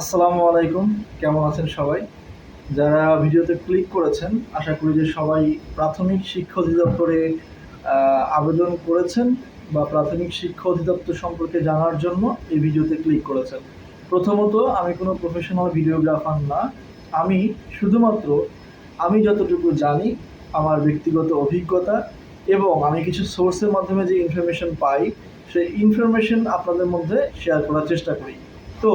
আসসালামু আলাইকুম, কেমন আছেন সবাই? যারা ভিডিওতে ক্লিক করেছেন, আশা করি যে সবাই প্রাথমিক শিক্ষা অধিদপ্তরে আবেদন করেছেন বা প্রাথমিক শিক্ষা অধিদপ্তর সম্পর্কে জানার জন্য এই ভিডিওতে ক্লিক করেছেন। প্রথমত, আমি কোনো প্রফেশনাল ভিডিওগ্রাফার না। আমি শুধুমাত্র, আমি যতটুকু জানি, আমার ব্যক্তিগত অভিজ্ঞতা এবং আমি কিছু সোর্সের মাধ্যমে যে ইনফরমেশন পাই, সেই ইনফরমেশন আপনাদের মধ্যে শেয়ার করার চেষ্টা করি। তো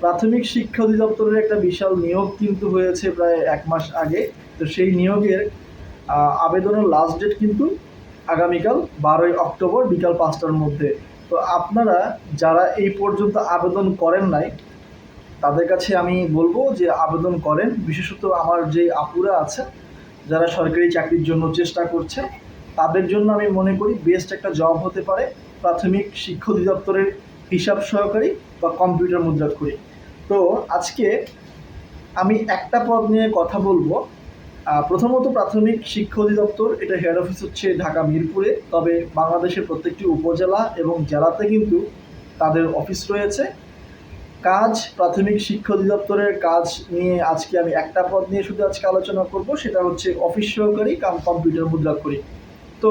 প্রাথমিক শিক্ষা অধিদপ্তরের একটা বিশাল নিয়োগ কিন্তু হয়েছে প্রায় এক মাস আগে। তো সেই নিয়োগের আবেদনের লাস্ট ডেট কিন্তু আগামীকাল বারোই অক্টোবর বিকাল পাঁচটার মধ্যে। তো আপনারা যারা এই পর্যন্ত আবেদন করেন নাই, তাদের কাছে আমি বলব যে আবেদন করেন। বিশেষত আমার যে আপুরা আছে, যারা সরকারি চাকরির জন্য চেষ্টা করছে, তাদের জন্য আমি মনে করি বেস্ট একটা জব হতে পারে। প্রাথমিক শিক্ষা অধিদপ্তরের হিসাব সহকারী বা কম্পিউটার মুদ্রাক্ষরী তো আজকে আমি একটা পদ নিয়ে কথা বলব। প্রথমত প্রাথমিক শিক্ষা অধিদপ্তর, এটা হেড অফিস হচ্ছে ঢাকা মিরপুরে, তবে বাংলাদেশের প্রত্যেকটি উপজেলা এবং জেলাতে কিন্তু তাদের অফিস রয়েছে। কাজ, প্রাথমিক শিক্ষা অধিদপ্তরের কাজ নিয়ে আজকে আমি একটা পদ নিয়ে শুধু আজকে আলোচনা করব, সেটা হচ্ছে অফিস সহকারী কাম কম্পিউটার মুদ্রাক্ষরী তো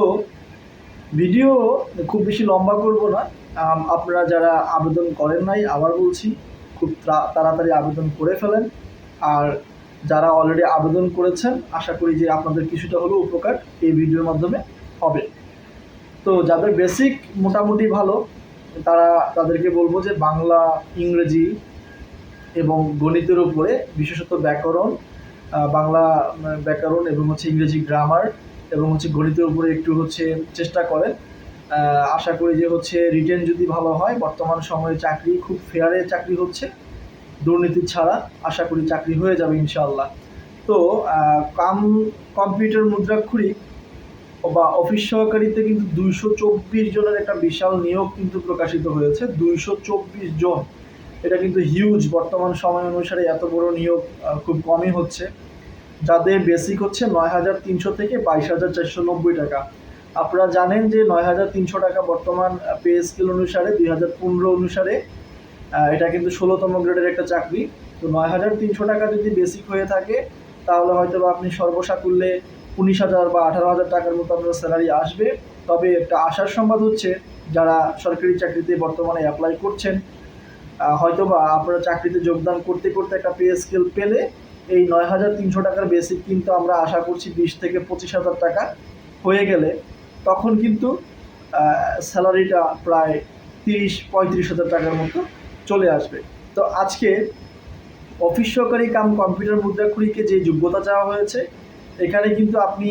ভিডিও খুব বেশি লম্বা করব না আপনারা যারা আবেদন করেন নাই, আবার বলছি, খুব তাড়াতাড়ি আবেদন করে ফেলেন। আর যারা অলরেডি আবেদন করেছেন, আশা করি যে আপনাদের কিছুটা হলেও উপকার এই ভিডিওর মাধ্যমে হবে। তো যাদের বেসিক মোটামুটি ভালো, তারা তাদেরকে বলব যে বাংলা, ইংরেজি এবং গণিতের উপরে বিশেষত ব্যাকরণ বাংলা ব্যাকরণ এবং হচ্ছে ইংরেজি গ্রামার এবং হচ্ছে গণিতের উপরে একটু হচ্ছে চেষ্টা করেন। আশা করি যে হচ্ছে রিটেন যদি ভালো হয়, বর্তমান সময়ে চাকরি খুব ফেয়ারে চাকরি হচ্ছে। দুর্নীতি ছাড়া আশা করি চাকরি হয়ে যাবে ইনশাআল্লাহ। তো কাম কম্পিউটার মুদ্রাক্ষরী বা অফিস সহকারীতে কিন্তু দুইশো চব্বিশ জনের একটা বিশাল নিয়োগ কিন্তু প্রকাশিত হয়েছে। দুইশো চব্বিশ জন। এটা কিন্তু হিউজ বর্তমান সময় অনুসারে এত বড় নিয়োগ খুব কমই হচ্ছে। যাদের বেসিক হচ্ছে নয় হাজার তিনশো থেকে বাইশ হাজার চারশো নব্বই টাকা। আপনারা জানেন যে নয় হাজার তিনশো টাকা বর্তমান পে স্কেল অনুসারে, দুই হাজার পনেরো অনুসারে এটা কিন্তু ষোলোতম গ্রেডের একটা চাকরি। তো নয় হাজার তিনশো টাকা যদি বেসিক হয়ে থাকে, তাহলে হয়তো বা আপনি সর্বসাকুল্যে উনিশ হাজার বা আঠারো হাজার টাকার মতো আপনার স্যালারি আসবে। তবে একটা আশার সংবাদ হচ্ছে, যারা সরকারি চাকরিতে বর্তমানে অ্যাপ্লাই করছেন হয়তো বা আপনারা চাকরিতে যোগদান করতে করতে একটা পে স্কেল পেলে, এই নয় হাজার তিনশো টাকার বেসিক কিন্তু আমরা আশা করছি বিশ থেকে পঁচিশ হাজার টাকা হয়ে গেলে তখন কিন্তু স্যালারিটা প্রায় তিরিশ, পঁয়ত্রিশ হাজার টাকার মতো চলে আসবে। তো আজকে অফিস সহকারী কাম কম্পিউটার মুদ্রাক্ষরীকে যে যোগ্যতা চাওয়া হয়েছে, এখানে কিন্তু আপনি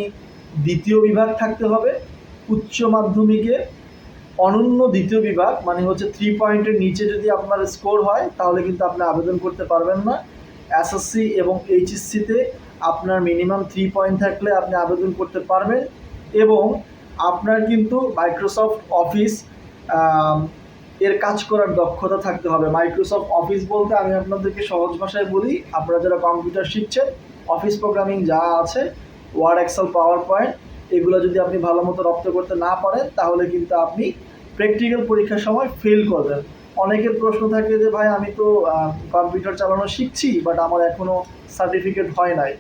দ্বিতীয় বিভাগ থাকতে হবে। উচ্চ মাধ্যমিকে অনন্য দ্বিতীয় বিভাগ মানে হচ্ছে থ্রি পয়েন্টের নিচে যদি আপনার স্কোর হয়, তাহলে কিন্তু আপনি আবেদন করতে পারবেন না। এসএসসি এবং এইচএসসিতে আপনার মিনিমাম থ্রি পয়েন্ট থাকলে আপনি আবেদন করতে পারবেন এবং আপনার কিন্তু মাইক্রোসফট অফিস এর কাজ করার দক্ষতা থাকতে হবে। মাইক্রোসফট অফিস বলতে আমি আপনাদেরকে সহজ ভাষায় বলি, আপনারা যারা কম্পিউটার শিখছেন অফিস প্রোগ্রামিং যা আছে ওয়ার্ড এক্সেল পাওয়ার পয়েন্ট এগুলো যদি আপনি ভালো মতো রপ্ত করতে না পারেন, তাহলে কিন্তু আপনি প্র্যাকটিক্যাল পরীক্ষার সময় ফেল করবেন। অনেকের প্রশ্ন থাকে যে, ভাই, আমি তো কম্পিউটার চালানো শিখছি বাট আমার এখনও সার্টিফিকেট হয় নাই।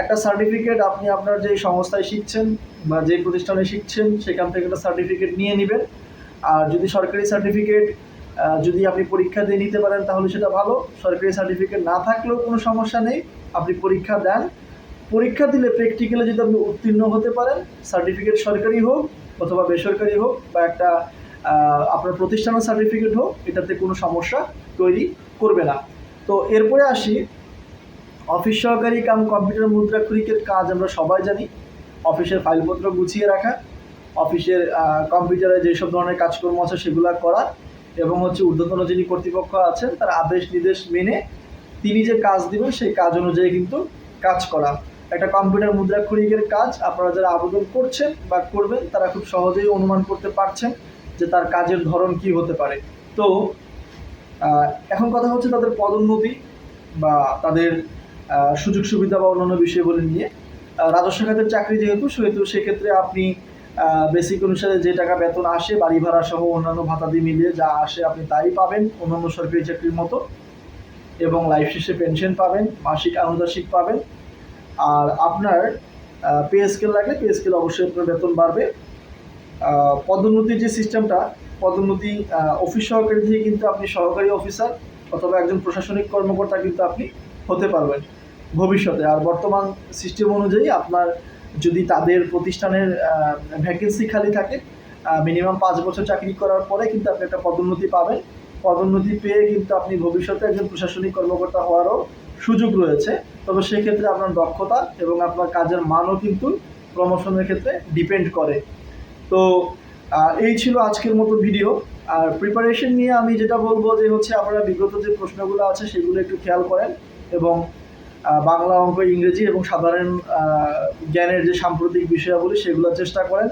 একটা সার্টিফিকেট আপনি আপনার যে সংস্থায় শিখছেন বা যে প্রতিষ্ঠানে শিখছেন, সেখান থেকে একটা সার্টিফিকেট নিয়ে নেবেন। আর যদি সরকারি সার্টিফিকেট যদি আপনি পরীক্ষা দিয়ে নিতে পারেন, তাহলে সেটা ভালো। সরকারি সার্টিফিকেট না থাকলেও কোনো সমস্যা নেই, আপনি পরীক্ষা দেন। পরীক্ষা দিলে প্র্যাকটিক্যালে যদি আপনি উত্তীর্ণ হতে পারেন সার্টিফিকেট সরকারি হোক অথবা বেসরকারি হোক বা একটা আপনার প্রতিষ্ঠানের সার্টিফিকেট হোক, এটাতে কোনো সমস্যা তৈরি করবে না। তো এরপরে আসি অফিস সহকারী কাম কম্পিউটার মুদ্রা মুদ্রাক্ষরিকের কাজ আমরা সবাই জানি। অফিসের ফাইলপত্র গুছিয়ে রাখা, অফিসের কম্পিউটারে যেসব ধরনের কাজকর্ম আছে সেগুলো করা এবং হচ্ছে ঊর্ধ্বতন যিনি কর্তৃপক্ষ আছেন, তার আদেশ নির্দেশ মেনে তিনি যে কাজ দিবেন সেই কাজ অনুযায়ী কিন্তু কাজ করা। একটা কম্পিউটার মুদ্রাক্ষরিকের কাজ আপনারা যারা আবেদন করছেন বা করবেন, তারা খুব সহজেই অনুমান করতে পারছেন যে তার কাজের ধরন কি হতে পারে। তো এখন কথা হচ্ছে তাদের পদোন্নতি বা তাদের সুযোগ সুবিধা বা অন্যান্য বিষয়গুলি নিয়ে। রাজস্ব খাতের চাকরি যেহেতু, সেহেতু সেক্ষেত্রে আপনি বেসিক অনুসারে যে টাকা বেতন আসে, বাড়ি ভাড়া সহ অন্যান্য ভাতাদি মিলিয়ে যা আসে আপনি তাই পাবেন। অন্যান্য সরকারি চাকরির মতো। এবং লাইফ শেষে পেনশন পাবেন, মাসিক আনুদাসিক পাবেন। আর আপনার পে স্কেল লাগলে পে স্কেল অবশ্যই আপনার বেতন বাড়বে। পদোন্নতির যে সিস্টেমটা পদোন্নতি অফিস সহকারী থেকে কিন্তু আপনি সহকারী অফিসার অথবা একজন প্রশাসনিক কর্মকর্তা কিন্তু আপনি হতে পারবেন। ভবিষ্যতে। আর বর্তমান সিস্টেম অনুযায়ী আপনার যদি তাদের প্রতিষ্ঠানের ভ্যাকেন্সি খালি থাকে মিনিমাম পাঁচ বছর চাকরি করার পরে কিন্তু আপনি একটা পদোন্নতি পাবেন। পদোন্নতি পেয়ে কিন্তু আপনি ভবিষ্যতে একজন প্রশাসনিক কর্মকর্তা হওয়ারও সুযোগ রয়েছে। তবে সেক্ষেত্রে আপনার দক্ষতা এবং আপনার কাজের মানও কিন্তু প্রমোশনের ক্ষেত্রে ডিপেন্ড করে। তো এই ছিল আজকের মতো ভিডিও আর প্রিপারেশন নিয়ে আমি যেটা বলব যে হচ্ছে আপনারা বিগত যে প্রশ্নগুলো আছে সেগুলো একটু খেয়াল করেন এবং বাংলা অঙ্ক, ইংরেজি এবং সাধারণ জ্ঞানের যে সাম্প্রতিক বিষয়াবলী সেগুলো চেষ্টা করেন।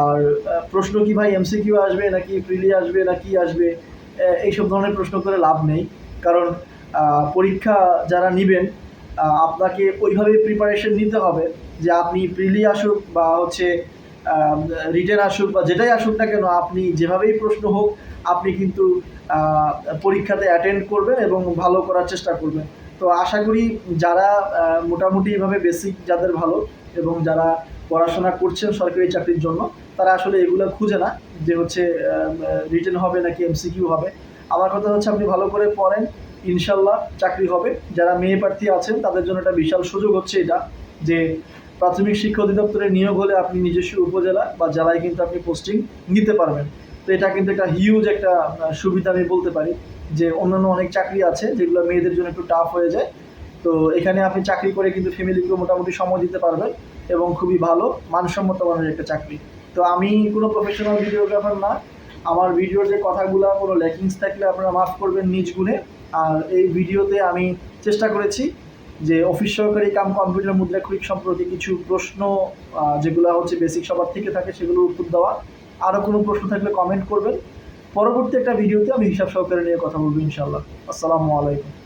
আর প্রশ্ন কি ভাই এমসিকিউ আসবে নাকি প্রিলি আসবে নাকি আসবে এইসব ধরনের প্রশ্ন করে লাভ নেই। কারণ পরীক্ষা যারা নেবেন আপনাকে ওইভাবে প্রিপারেশন নিতে হবে যে আপনি প্রিলি আসুক বা হচ্ছে রিটেন আসুক বা যেটাই আসুক না কেন, আপনি যেভাবেই প্রশ্ন হোক, আপনি কিন্তু পরীক্ষাতে অ্যাটেন্ড করবেন এবং ভালো করার চেষ্টা করবেন। তো আশা করি যারা মোটামুটি এভাবে বেসিক যাদের ভালো এবং যারা পড়াশোনা করছেন সরকারি চাকরির জন্য, তারা আসলে এগুলো খুঁজে না যে হচ্ছে রিটেন হবে নাকি এমসিকিউ হবে। আমার কথা হচ্ছে আপনি ভালো করে পড়েন, ইনশাল্লাহ চাকরি হবে। যারা মেয়ে প্রার্থী আছেন, তাদের জন্য একটা বিশাল সুযোগ হচ্ছে এটা, যে প্রাথমিক শিক্ষা অধিদপ্তরে নিয়োগ হলে আপনি নিজস্ব উপজেলা বা জেলায় কিন্তু আপনি পোস্টিং নিতে পারবেন। তো এটা কিন্তু একটা হিউজ একটা সুবিধা আমি বলতে পারি। যে অন্যান্য অনেক চাকরি আছে যেগুলো মেয়েদের জন্য একটু টাফ হয়ে যায়। তো এখানে আপনি চাকরি করে কিন্তু ফ্যামিলিকেও মোটামুটি সময় দিতে পারবেন এবং খুবই ভালো, মানসম্মত মানের একটা চাকরি। তো আমি কোনো প্রফেশনাল ভিডিওগ্রাফার না। আমার ভিডিওর যে কথাগুলো, কোনো ল্যাকিংস থাকলে আপনারা মাফ করবেন নিজ গুণে। আর এই ভিডিওতে আমি চেষ্টা করেছি যে অফিস সহকারী কাম কম্পিউটার মুদ্রাক্ষরিক সম্পর্কে কিছু প্রশ্ন যেগুলো হচ্ছে বেসিক সবার থেকে থাকে সেগুলোর উত্তর দেওয়া। আরও কোনো প্রশ্ন থাকলে কমেন্ট করবেন। পরবর্তী একটা ভিডিওতে আমি হিসাব সহকারে নিয়ে কথা বলব ইনশাল্লাহ আসসালামু আলাইকুম।